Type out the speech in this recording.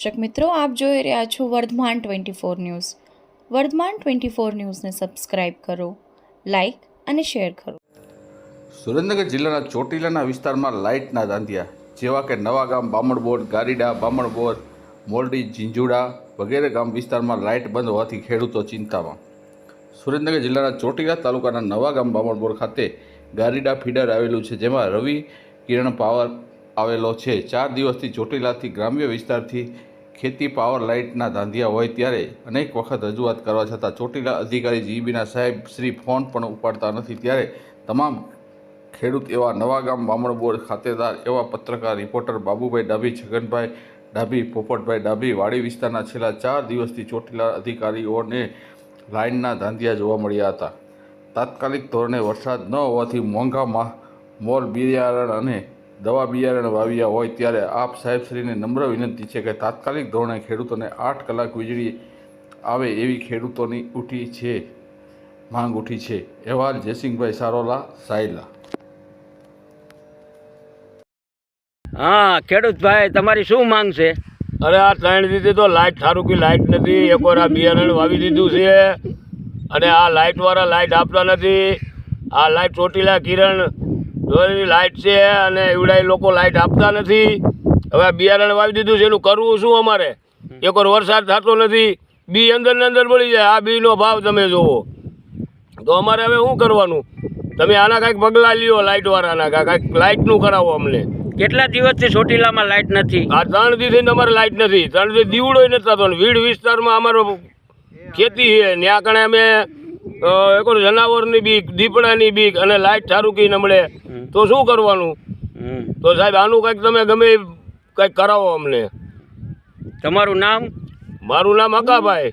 દર્શક મિત્રો, આપ જોઈ રહ્યા છો Vardhman twenty four news. Vardhman twenty four ન્યૂઝને સબસ્ક્રાઇબ કરો, લાઇક અને શેર કરો. સુરેન્દ્રનગર જિલ્લાના ચોટીલાના વિસ્તારમાં લાઇટના ધાંધિયા જેવા કે નવાગામ બામણબોર, ગારીડા, બામણબોર, મોરડી, ઝીંઝુડા વગેરે ગામ વિસ્તારમાં લાઇટ બંધ હોવાથી ખેડૂતો ચિંતામાં. સુરેન્દ્રનગર જિલ્લાના ચોટીલા તાલુકાના નવાગામ બામણબોર ખાતે ગારીડા ફીડર આવેલું છે, જેમાં રવિ કિરણ પાવર આવેલો છે. ચાર દિવસથી ચોટીલાથી ગ્રામ્ય વિસ્તારથી ખેતી પાવર લાઇટના ધાંધિયા હોય ત્યારે અનેક વખત રજૂઆત કરવા છતાં ચોટીલા અધિકારી જીબીના સાહેબ શ્રી ફોન પણ ઉપાડતા નથી. ત્યારે તમામ ખેડૂત એવા નવાગામ બામણબોર ખાતેદાર એવા પત્રકાર, રિપોર્ટર બાબુભાઈ ડાભી, છગનભાઈ ડાભી, પોપટભાઈ ડાભી, વાડી વિસ્તારના છેલ્લા ચાર દિવસથી ચોટીલા અધિકારીઓને લાઇનના ધાંધિયા જોવા મળ્યા હતા. તાત્કાલિક ધોરણે વરસાદ ન હોવાથી મોંઘા મોર મોલ બિયારણ અને દવા બિયારણ વાવ્યા હોય ત્યારે આપ સાહેબશ્રીને નમ્ર વિનંતી છે કે તાત્કાલિક ધોરણે ખેડૂતોને આઠ કલાક વીજળી આવે એવી ખેડૂતોની ઉઠી છે માંગ ઉઠી છે. અહેવાલ જયસિંહભાઈ સારોલા સાયલા. હા ખેડૂત ભાઈ તમારી શું માંગ છે? અરે આ ત્રણ દીધી તો લાઇટ સારું કે લાઇટ નથી. એકોર આ બિયારણ વાવી દીધું છે અને આ લાઇટવાળા લાઇટ આપતા નથી. આ લાઇટ ચોટીલા કિરણ જોવાની લાઇટ છે અને એવડા લોકો લાઇટ આપતા નથી. હવે બિયારણ વાવી દીધું છે એનું કરવું શું અમારે? એકોર વરસાદ થતો નથી બી અંદર ને અંદર મળી જાય આ બીનો ભાવ તમે જોવો. તો અમારે હવે શું કરવાનું? તમે આના કાંઈક પગલાં લ્યો લાઇટવાળાના કાંઈક લાઇટનું કરાવો અમને. કેટલા દિવસથી ચોટીલામાં લાઇટ નથી? આ ત્રણ દિવસથી અમારે લાઇટ નથી. ત્રણ દિવસ દીવડો નથી થતો ને વીડ વિસ્તારમાં અમારો ખેતી છે. ત્યાં કણે અમે એક જનાવરની બીક દીપડાની બીક અને લાઇટ સારું કી નમળે તો શું કરવાનું? તો સાહેબ આનું કંઈક તમે ગમે કંઈક કરાવો અમને. તમારું નામ? મારું નામ હકાભાઈ